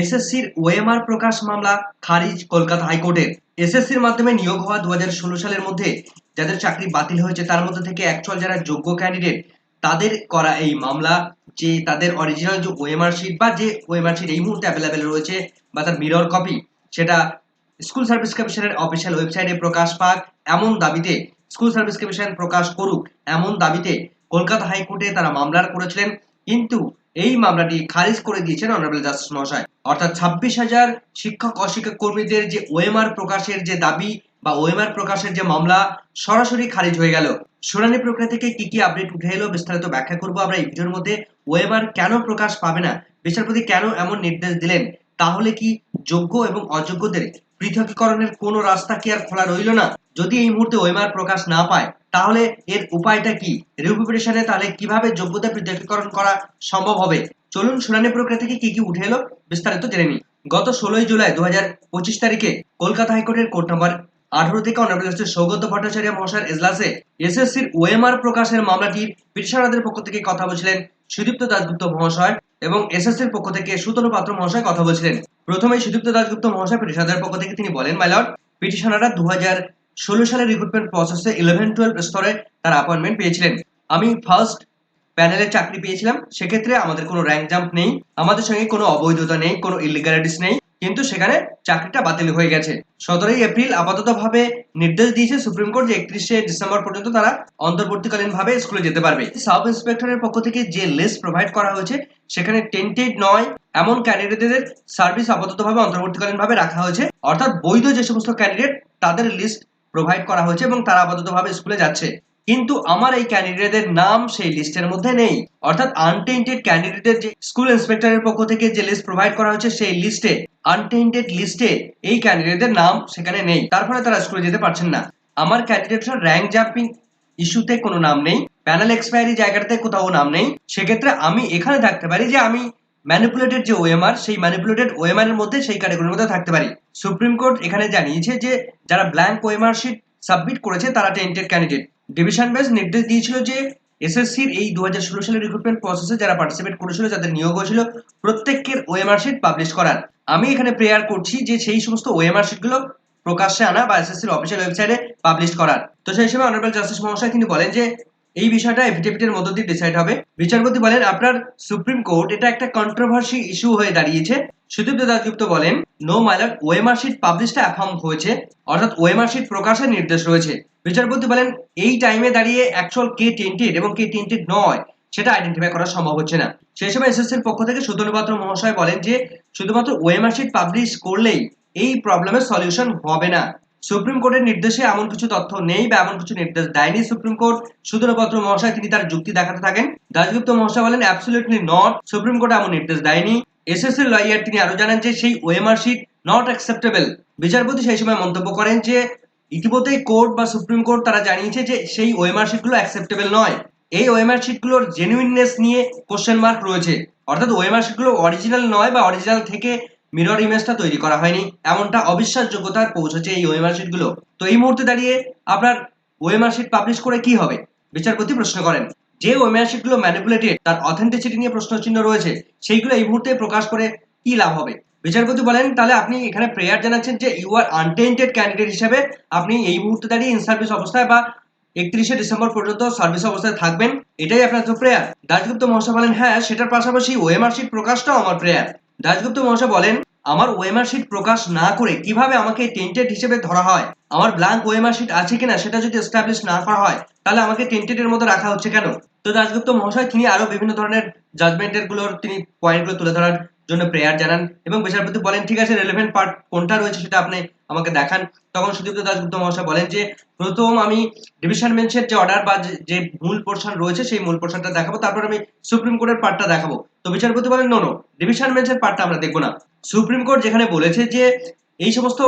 এসএসসির ওএমআর প্রকাশ মামলা খারিজ কলকাতা হাইকোর্টের। এসএসসির মাধ্যমে নিয়োগ হওয়া দু হাজার ষোলো সালের মধ্যে যাদের চাকরি বাতিল হয়েছে, তার মধ্যে থেকে অ্যাকচুয়াল যারা যোগ্য ক্যান্ডিডেট তাদের করা এই মামলা। যে তাদের অরিজিনাল যে ওএমআর শিট বা যে ওএমআর শিট এই মুহূর্তে অ্যাভেলেবেল রয়েছে বা তার মিরর কপি সেটা স্কুল সার্ভিস কমিশনের অফিসিয়াল ওয়েবসাইটে প্রকাশ পাক। এমন দাবিতে স্কুল সার্ভিস কমিশন প্রকাশ করুক, এমন দাবিতে কলকাতা হাইকোর্টে তারা মামলার করেছিলেন। কিন্তু এই মামলাটি খারিজ করে দিয়েছেন অনারেবল জাস্টিস মহাশয়। অর্থাৎ ছাব্বিশ হাজার শিক্ষক অশিক্ষক কর্মীদের যে ওএমআর প্রকাশের যে দাবি বা ওএমআর প্রকাশের যে মামলা সরাসরি খারিজ হয়ে গেল। শুনানি প্রক্রিয়া থেকে কি কি আপডেট উঠে এলো বিস্তারিত ব্যাখ্যা করব আমরা এই ভিডিওর মধ্যে। ওএমআর কেন প্রকাশ পাবে না? বিচারপতি কেন এমন নির্দেশ দিলেন? তাহলে কি যোগ্য এবং অযোগ্যদের পৃথকীকরণের কোনো রাস্তা কি আর খোলা রইল না? যদি এই মুহূর্তে ওএমআর প্রকাশ না পায়, তাহলে এর উপায়টা কি? রিভিউ তাহলে কীভাবে যোগ্যতা পৃথকীকরণ করা সম্ভব হবে? চলুন শুনানি প্রক্রিয়া থেকে কি কি উঠে এলো বিস্তারিত জেনে নিই। গত ষোলোই জুলাই দু তারিখে কলকাতা হাইকোর্টের কোর্ট নম্বর আঠারো থেকে অনারেবল সৌগত ভট্টাচার্য মহাশয়ের এজলাসে এসএসসির ওএমআর প্রকাশের মামলাটির পিটিশনারদের পক্ষ থেকে কথা বলছিলেন সুদীপ্ত দাসগুপ্ত মহাশয় এবং এসএসসির পক্ষ থেকে সুতনু পাত্র মহাশয় কথা বলছিলেন। প্রথমে সুদীপ্ত দাসগুপ্ত মহাশয় পিটিশনারদের পক্ষ থেকে তিনি বলেন মাইলট পিটিশনাররা দু হাজার ষোলো সালের রিক্রুটমেন্ট প্রসেসে ইলেভেন টুয়েলভ স্তরে তার অ্যাপয়েন্টমেন্ট পেয়েছিলেন। আমি ফার্স্ট প্যানেলে চাকরি পেয়েছিলাম, সেক্ষেত্রে আমাদের কোনো র্যাঙ্ক জাম্প নেই, আমাদের সঙ্গে কোনো অবৈধতা নেই, কোনো ইলিগালিটিস নেই, কিন্তু সেখানে চাকরিটা বাতিল হয়ে গেছে। সতেরোই এপ্রিল আপাতত ভাবে নির্দেশ দিয়েছে সুপ্রিম কোর্ট যে একত্রিশে ডিসেম্বর পর্যন্ত তারা অন্তর্বর্তীকালীন ভাবে স্কুলে যেতে পারবে। সাব ইন্সপেক্টরের পক্ষ থেকে যে লিস্ট প্রোভাইড করা হয়েছে, সেখানে টেন্টেড নয়, এমন ক্যান্ডিডেটদের সার্ভিস আপাতত ভাবে অন্তর্বর্তীকালীন ভাবে রাখা হয়েছে। অর্থাৎ বৈধ যে সমস্ত ক্যান্ডিডেট তাদের লিস্ট প্রোভাইড করা হয়েছে এবং তারা আপাতত ভাবে স্কুলে যাচ্ছে। কিন্তু আমার এই ক্যান্ডিডেটদের নাম সেই লিস্টের মধ্যে নেই। অর্থাৎ আনটেন্টেড ক্যান্ডিডেটের যে স্কুল ইন্সপেক্টরের পক্ষ থেকে যে লিস্ট প্রোভাইড করা হয়েছে সেই লিস্টে আনটেন্টেড লিস্টে এই ক্যান্ডিডেটদের নাম সেখানে নেই। তার ফলে তারা স্কুলে যেতে পারছেন না। আমার ক্যান্ডিডেটরা র্যাঙ্ক জাম্পিং ইস্যুতে কোনো নাম নেই প্যানেল এক্সপায়ারি জায়গাটাতে কোথাও নাম নেই। সেক্ষেত্রে আমি এখানে থাকতে পারি যে আমি ম্যানিপুলেটেড যে ওএমআর সেই ম্যানিপুলেটেড ওএমআর এর মধ্যে সেই ক্যাটাগরির মধ্যে থাকতে পারি। সুপ্রিম কোর্ট এখানে জানিয়েছে যে, যারা ব্ল্যাঙ্ক ওএমআর শিট সাবমিট করেছে, তারা টেন্টেড ক্যান্ডিডেট ডিভিশন বেস নির্দেশ দিয়েছিল যে এসএসসির এই দু হাজার ষোলো সালের রিক্রুটমেন্ট প্রসেসে যারা পার্টিসিপেট করেছিল, যাদের নিয়োগ হয়েছিল প্রত্যেকের ওএমআর শিট পাবলিশ করার আমি এখানে প্রেয়ার করছি যে সেই সমস্ত ওএমআর শিটগুলো প্রকাশ্যে আনা বা এসএসসির অফিসিয়াল ওয়েবসাইটে পাবলিশ করার তো সেই হিসেবে অনারেবল জাস্টিস মহাশয় তিনি বলেন যে এই বিষয়টা এফিডেভিটের মধ্য দিয়ে ডিসাইড হবে। বিচারপতি বলেন, আপনার সুপ্রিম কোর্ট এটা একটা কন্ট্রোভার্সি ইস্যু হয়ে দাঁড়িয়েছে। সুদীপ্ত দাসগুপ্ত বলেন নো মাইলট ওএমআর শিট পাবলিশটা অ্যাফার্ম হয়েছে, অর্থাৎ ওএমআর শিট প্রকাশের নির্দেশ রয়েছে। বিচারপতি বলেন, এই টাইমে দাঁড়িয়ে অ্যাকচুয়াল কে টেন্টেড এবং কে টেন্টেড নয়, সেটা আইডেন্টিফাই করা সম্ভব হচ্ছে না। সেই সময় এসএসসির পক্ষ থেকে সুতনুপাত্র মহাশয় বলেন যে, শুধুমাত্র ওএমআর শিট পাবলিশ করলেই এই প্রবলেমের সলিউশন হবে না। সুপ্রিম কোর্টের নির্দেশে এমন কিছু তথ্য নেই বা এমন কিছু নির্দেশ দেয়নি সুপ্রিম কোর্ট। সুদনপত্র মহাশয় তিনি তার যুক্তি দেখাতে থাকেন। দাসগুপ্ত মহাশয় বলেন অ্যাবসলিউটলি নট সুপ্রিম কোর্ট এমন নির্দেশ দেয়নি। এসএসসি লয়ার তিনি আরও জানান যে, সেই ওএমআর শিট নট অ্যাকসেপ্টেবল বিচারপতি সেই সময় মন্তব্য করেন যে, ইতিমধ্যেই কোর্ট বা সুপ্রিম কোর্ট তারা জানিয়েছে যে, সেই ওএমআর শিটগুলো অ্যাকসেপ্টেবল নয়। এই ওএমআর শিটগুলোর জেনুইননেস নিয়ে কোশ্চেন মার্ক রয়েছে। অর্থাৎ ওএমআর শিটগুলো অরিজিনাল নয় বা অরিজিনাল থেকে মিরর ইমেজটা তৈরি করা হয়নি। এমনটা অবিশ্বাসযোগ্যতার পৌঁছেছে এই ওএমআর শিটগুলো তো এই মুহূর্তে দাঁড়িয়ে আপনার ওএমআর শিট পাবলিশ করে কি হবে? বিচারপতি প্রশ্ন করেন। যে ওএমআর শিটগুলো ম্যানিপুলেটেড তার অথেন্টিসিটি নিয়ে প্রশ্নচিহ্ন রয়েছে, সেইগুলো এই মুহূর্তে প্রকাশ করে কি লাভ হবে? বিচারপতি বলেন, তাহলে আপনি এখানে প্রেয়ার জানাচ্ছেন যে ইউ আর আনটেন্টেড ক্যান্ডিডেট হিসেবে আপনি এই মুহূর্তে দাঁড়িয়ে ইন সার্ভিস অবস্থায় বা একত্রিশে ডিসেম্বর পর্যন্ত সার্ভিস অবস্থায় থাকবেন। এটাই আপনার তো প্রেয়ার দাসগুপ্ত মহাশয় বলেন হ্যাঁ সেটার পাশাপাশি ওএমআর শিট প্রকাশটাও আমার প্রেয়ার দাসগুপ্ত মহাশয় বলেন, আমার ওয়েমার শিট প্রকাশ না করে কীভাবে আমাকে টেন্টেড হিসেবে ধরা হয়? আমার ব্ল্যাঙ্ক ওয়েমার শিট আছে কিনা সেটা যদি এস্টাবলিশ না করা হয়, তাহলে আমাকে টেন্টেডের মধ্যে রাখা হচ্ছে কেন? তো দাশগুপ্ত মহাশয়, তিনি আরও বিভিন্ন ধরনের জাজমেন্টেরগুলোর, তিনি পয়েন্টগুলো তুলে ধরার জন্য প্রেয়ার জানান এবং বিচারপতি বলেন, ঠিক আছে রেলেভেন্ট পার্ট কোনটা রয়েছে সেটা আপনি আমাকে দেখান। তখন সুদীপ্ত দাসগুপ্ত মহাশয় বলেন যে, প্রথম আমি ডিভিশন বেঞ্চের যে অর্ডার বা যে মূল পোর্শন রয়েছে, সেই মূল পোর্শনটা দেখাবো। তারপর আমি সুপ্রিম কোর্টের পার্টটা দেখাবো। তো বিচারপতি বলেন নো নো ডিভিশন বেঞ্চের পার্টটা আমরা দেখব না। সুপ্রিম কোর্ট যেখানে বলেছে যে, এই সমস্ত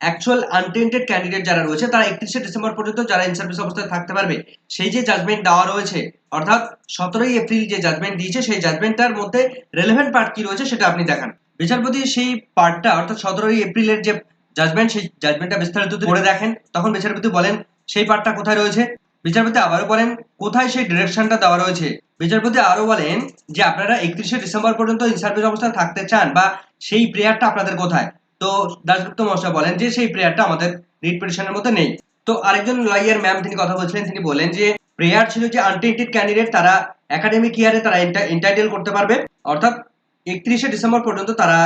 অ্যাকচুয়াল আনটেন্টেড ক্যান্ডিডেট যারা রয়েছে, তারা একত্রিশে ডিসেম্বর পর্যন্ত যারা ইন সার্ভিস অবস্থায় থাকতে পারবে, সেই যে জাজমেন্ট দেওয়া রয়েছে, অর্থাৎ সতেরোই এপ্রিল যে জাজমেন্ট দিয়েছে, সেই জাজমেন্টটার মধ্যে রেলেভেন্ট পার্ট কি রয়েছে সেটা আপনি দেখান। বিচারপতি সেই পার্টটা অর্থাৎ সতেরোই এপ্রিলের যে জাজমেন্ট সেই জাজমেন্টটা বিস্তারিত করে দেখেন, তখন বিচারপতি বলেন সেই পার্টটা কোথায় রয়েছে। বিচারপতি আবারও বলেন, কোথায় সেই ডিরেকশনটা দেওয়া রয়েছে? বিচারপতি আরও বলেন যে আপনারা একত্রিশে ডিসেম্বর পর্যন্ত ইন সার্ভিস অবস্থায় থাকতে চান বা সেই প্রেয়ারটা আপনাদের কোথায়? তো দাসগুপ্ত মহাশয় বলেন যে সেই প্রেয়ারটা আমাদের রিট পিটিশনের মধ্যে নেই। তো আরেকজন লয়ার ম্যাম তিনি কথা বলছিলেন, তিনি বলেন যে প্রেয়ার ছিল যে আনটেন্টেড ক্যান্ডিডেট তারা একাডেমিক ইয়ারে তারা ইন্টাইটেল করতে পারবে, অর্থাৎ একত্রিশে ডিসেম্বর পর্যন্ত তারা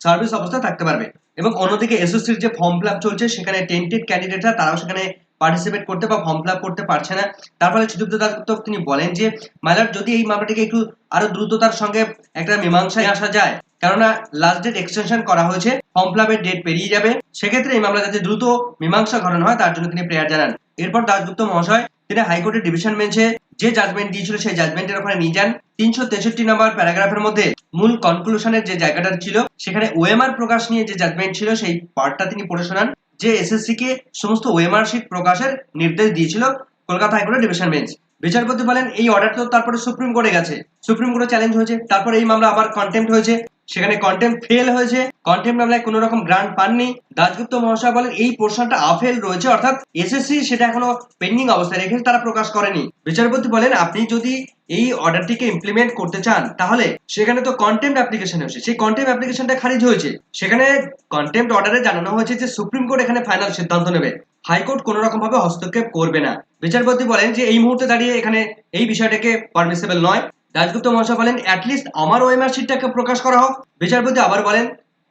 সার্ভিস অবস্থায় থাকতে পারবে। এবং অন্যদিকে এসএসসির যে ফর্ম ফিল চলছে, সেখানে টেন্টেড ক্যান্ডিডেটরা তারাও সেখানে পার্টিসিপেট করতে বা ফর্ম ফিল করতে পারছে না। তার ফলে সুদীপ্ত দাসগুপ্ত তিনি বলেন যে মাইলার যদি এই মামলাটিকে একটু আরও দ্রুততার সঙ্গে একটা মীমাংসায় আসা যায় কেননা লাস্ট ডেট এক্সটেনশন করা হয়েছে ফর্ম ফিল ডেট পেরিয়ে যাবে। সেক্ষেত্রে এই মামলা যাতে দ্রুত মীমাংসা ঘটানো হয়, তার জন্য তিনি প্রেয়ার জানান। এরপর দাসগুপ্ত মহাশয়, তিনি হাইকোর্টের ডিভিশন বেঞ্চে যে জাজমেন্ট দিয়েছিল, সেই জাজমেন্টের ওখানে নিয়ে যান। তিনশো তেষট্টি নম্বর প্যারাগ্রাফের মধ্যে মূল কনক্লুশনের যে জায়গাটা ছিল, সেখানে ওএমআর প্রকাশ নিয়ে যে জাজমেন্ট ছিল, সেই পার্টটা তিনি পড়ে শোনান। যে এসএসসি কে সমস্ত ওএমআর শিট প্রকাশের নির্দেশ দিয়েছিল, কলকাতা হাইকোর্টের ডিভিশন বেঞ্চ বিচারপতি বলেন, এই অর্ডার তো তারপরে সুপ্রিম কোর্টে গেছে। সুপ্রিম কোর্টে চ্যালেঞ্জ হয়েছে, তারপরে এই মামলা আবার কন্টেম্প হয়েছে। সেখানে কন্টেম্প ফেল হয়েছে। কন্টেম্প মামলায় কোনো রকম গ্রান্ট পাননি। দাসগুপ্ত মহাশয় বলেন, এই পোর্শনটা আফেল রয়েছে, অর্থাৎ এসএসসি সেটা এখনও পেন্ডিং অবস্থায় রেখেছে তারা প্রকাশ করেনি। বিচারপতি বলেন, আপনি যদি এই অর্ডারটিকে ইমপ্লিমেন্ট করতে চান, তাহলে সেখানে তো কন্টেম্প অ্যাপ্লিকেশন হয়েছে সেই কন্টেম্প অ্যাপ্লিকেশনটা খারিজ হয়েছে। সেখানে কন্টেম্প অর্ডারে জানানো হয়েছে যে সুপ্রিম কোর্ট এখানে ফাইনাল সিদ্ধান্ত নেবে। হাইকোর্ট কোনো রকম ভাবে হস্তক্ষেপ করবে না। বিচারপতি বলেন যে, এই মুহূর্তে দাঁড়িয়ে এখানে এই বিষয়টাকে পারমিসিবল নয়। দাসগুপ্ত মহাশয় বলেন অ্যাটলিস্ট আমার ওএমআর শিটটাকে প্রকাশ করা হোক। বিচারপতি আবার বলেন,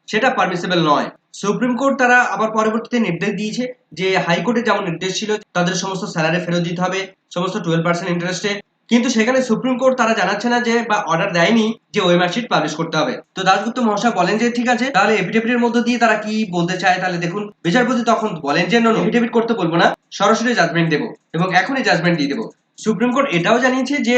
সেটা পারমিসিবল নয়। সুপ্রিম কোর্ট তারা আবার পরবর্তীতে নির্দেশ দিয়েছে যে হাইকোর্টে যেমন নির্দেশ ছিল, তাদের সমস্ত স্যালারি ফেরত দিতে হবে, সমস্ত টুয়েলভ পার্সেন্ট ইন্টারেস্টে কিন্তু সেখানে সুপ্রিম কোর্ট তারা জানাচ্ছে না যে, বা অর্ডার দেয়নি যে ওএমআর শিট পাবলিশ করতে হবে। তো দাসগুপ্ত মহাশয় বলেন যে, ঠিক আছে, তাহলে এফিডেভিটের মধ্যে দিয়ে তারা কি বলতে চায়, তাহলে দেখুন। বিচারপতি তখন বলেন যে এফিডেভিট করতে বলব না, সরাসরি জাজমেন্ট দেবো এবং এখনই জাজমেন্ট দিয়ে দেবো। সুপ্রিম কোর্ট এটাও জানিয়েছে যে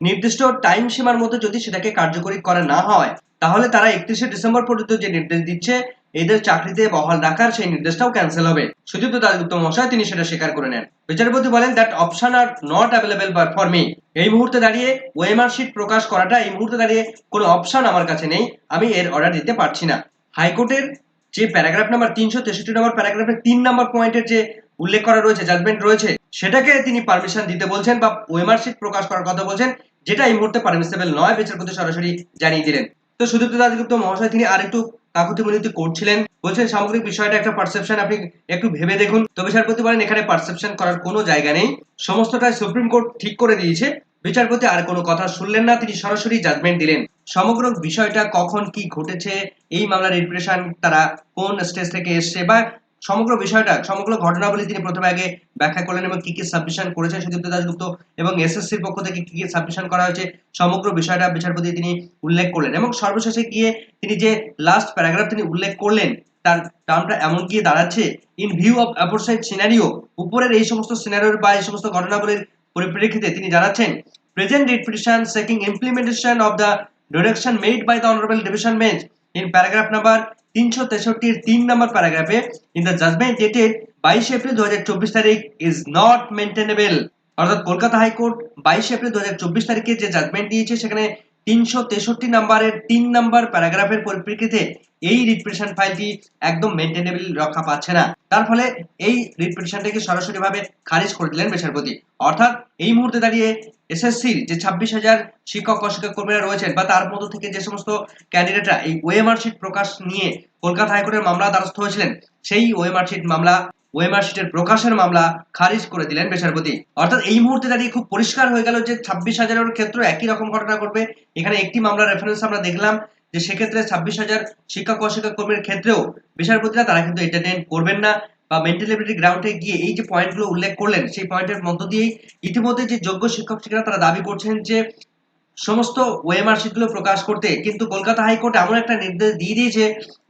নির্দিষ্ট টাইম সীমার মধ্যে যদি সেটাকে কার্যকরী করা না হয়, তাহলে তারা একত্রিশে ডিসেম্বর পর্যন্ত যে নির্দেশ দিচ্ছে, এদের চাকরিতে বহাল রাখার সেই নির্দেশটাও ক্যান্সেল হবে। সুদীপ্ত দাসগুপ্ত মহাশয়, তিনি সেটা স্বীকার করে নেন। বিচারপতি বলেন that option are not available for me এই মুহূর্তে দাঁড়িয়ে ওএমআর শিট প্রকাশ করাটা, এই মুহূর্তে দাঁড়িয়ে কোনো অপশন আমার কাছে নেই, আমি এর অর্ডার দিতে পারছি না। হাইকোর্টের যে প্যারাগ্রাফ নাম্বার তিনশো তেষট্টি নম্বর প্যারাগ্রাফের তিন নম্বর পয়েন্টের যে উল্লেখ করা রয়েছে জাজমেন্ট রয়েছে সেটাকে তিনি পারমিশন দিতে বলছেন বা ওএমআর শিট প্রকাশ করার কথা বলছেন, যেটা এই মুহূর্তে পারমিসেবল নয় বিচারপতি সরাসরি জানিয়ে দিলেন। তো সুদীপ্ত দাসগুপ্ত মহাশয়, তিনি আরেকটু কাকুতি মিনতি করছিলেন, বলছেন সামগ্রিক বিষয়টা একটা পারসেপশন আপনি একটু ভেবে দেখুন। তো বিচারপতি বলেন, এখানে পারসেপশন করার কোনো জায়গা নেই। সমস্তটাই সুপ্রিম কোর্ট ঠিক করে দিয়েছে। বিচারপতি আর কোনো কথা শুনলেন না, তিনি সরাসরি জাজমেন্ট দিলেন। সমগ্র বিষয়টা কখন কি ঘটেছে, এই মামলার রিপ্রেশন তারা কোন স্টেজ থেকে এসছে বা সমগ্র বিষয়টা, সমগ্র ঘটনাবলী তিনি প্রথমে আগে ব্যাখ্যা করলেন এবং কি কি সাবমিশন করেছেন সুদীপ্ত দাসগুপ্ত এবং এসএসসির পক্ষ থেকে কি কি সাবমিশন করা হয়েছে, সমগ্র বিষয়টা বিচারপতি তিনি উল্লেখ করলেন এবং সর্বশেষে গিয়ে তিনি যে লাস্ট প্যারাগ্রাফ তিনি উল্লেখ করলেন, তার টার্মটা এমন গিয়ে দাঁড়াচ্ছে in view of aforesaid scenario উপরের এই সমস্ত সিনারিওর বা এই সমস্ত ঘটনাবলীর পরিপ্রেক্ষিতে তিনি জানাচ্ছেন present repetition seeking implementation of the direction made by the honourable division bench in paragraph number তিনশো তেষট্টির তিন নম্বর প্যারাগ্রাফে ইন দ্য জাজমেন্ট ডেটেড বাইশে এপ্রিল দু হাজার চব্বিশ তারিখ ইজ নট মেনটেনেবল অর্থাৎ কলকাতা হাইকোর্ট বাইশে এপ্রিল দু হাজার চব্বিশ তারিখে যে জাজমেন্ট দিয়েছে, সেখানে তিনশো তেষট্টি নম্বরের তিন নম্বর প্যারাগ্রাফের পরিপ্রেক্ষিতে এই রিপ্রেশন ফাইলটি একদম মেনটেনেবল রক্ষা পাচ্ছে না। তার ফলে এই রিপ্রেশনটাকে সরাসরি ভাবে খারিজ করে দিলেন বিচারপতি অর্থাৎ এই মুহূর্তে দাঁড়িয়ে এসএসসির যে ছাব্বিশ হাজার শিক্ষক অশিক্ষক কর্মীরা রয়েছেন বা তার মধ্য থেকে যে সমস্ত ক্যান্ডিডেটরা এই ওএমআর শিট প্রকাশ নিয়ে কলকাতা হাইকোর্টের মামলা দ্বারস্থ হয়েছিলেন, সেই ওএমআর শিট মামলা ওএমআর শিটের প্রকাশের মামলা খারিজ করে দিলেন বিচারপতি অর্থাৎ এই মুহূর্তে দাঁড়িয়ে খুব পরিষ্কার হয়ে গেল যে ছাব্বিশ হাজারের ক্ষেত্রে একই রকম ঘটনা ঘটবে। এখানে একটি মামলার রেফারেন্স আমরা দেখলাম যে সেক্ষেত্রে ছাব্বিশ হাজার শিক্ষক অশিক্ষক কর্মীর ক্ষেত্রেও বিচারপতিরা তারা কিন্তু এন্টারটেইন করবেন না বা মেন্টালিবিলিটি গ্রাউন্ডে গিয়ে এই যে পয়েন্টগুলো উল্লেখ করলেন, সেই পয়েন্টের মধ্য দিয়েই ইতিমধ্যে যে যোগ্য শিক্ষক শিক্ষিকা তারা দাবি করছেন যে সমস্ত ওএমআর শিটগুলো প্রকাশ করতে, কিন্তু কলকাতা হাইকোর্ট এমন একটা নির্দেশ দিয়ে দিয়েছে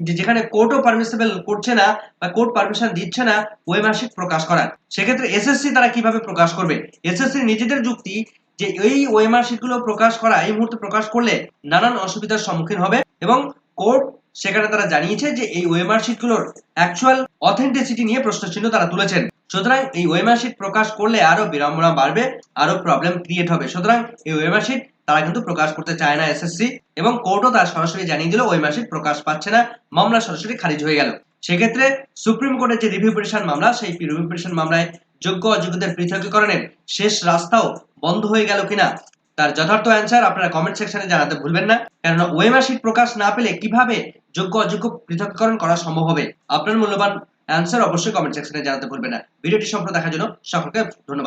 যে যেখানে কোর্টও পারমিসিবল করছে না বা কোর্ট পারমিশন দিচ্ছে না ওএমআর শিট প্রকাশ করার। সেক্ষেত্রে এসএসসি তারা কীভাবে প্রকাশ করবে? এসএসসি নিজেদের যুক্তি যে এই ওএমআর শিটগুলো প্রকাশ করা, এই মুহূর্তে প্রকাশ করলে নানান অসুবিধার সম্মুখীন হবে এবং কোর্ট সেখানে তারা জানিয়েছে যে এই ওএমআর শিটগুলোর অ্যাকচুয়াল অথেন্টিসিটি নিয়ে প্রশ্নচিহ্ন তারা তুলেছেন। সুতরাং এই ওএমআর শিট প্রকাশ করলে আরও বিড়ম্বনা বাড়বে, আরও প্রবলেম ক্রিয়েট হবে। সুতরাং এই ওএমআর শিট তারা কিন্তু প্রকাশ করতে চায় না এসএসসি এবং কোর্টও তার সরাসরি জানিয়ে দিল ওই মাসিক প্রকাশ পাচ্ছে না, মামলা সরাসরি খারিজ হয়ে গেল। সেক্ষেত্রে সুপ্রিম কোর্টের যে রিভিউ পিটিশন মামলা, সেই রিভিউ পিটিশন মামলায় যোগ্য অযোগ্যদের পৃথকীকরণের শেষ রাস্তাও বন্ধ হয়ে গেল কিনা, তার যথার্থ অ্যান্সার আপনারা কমেন্ট সেকশনে জানাতে ভুলবেন না। কেননা ওএমআর শিট প্রকাশ না পেলে কীভাবে যোগ্য অযোগ্য পৃথকীকরণ করা সম্ভব হবে? আপনার মূল্যবান অ্যান্সার অবশ্যই কমেন্ট সেকশনে জানাতে ভুলবেন না। ভিডিওটি সম্পূর্ণ দেখার জন্য সকলকে ধন্যবাদ।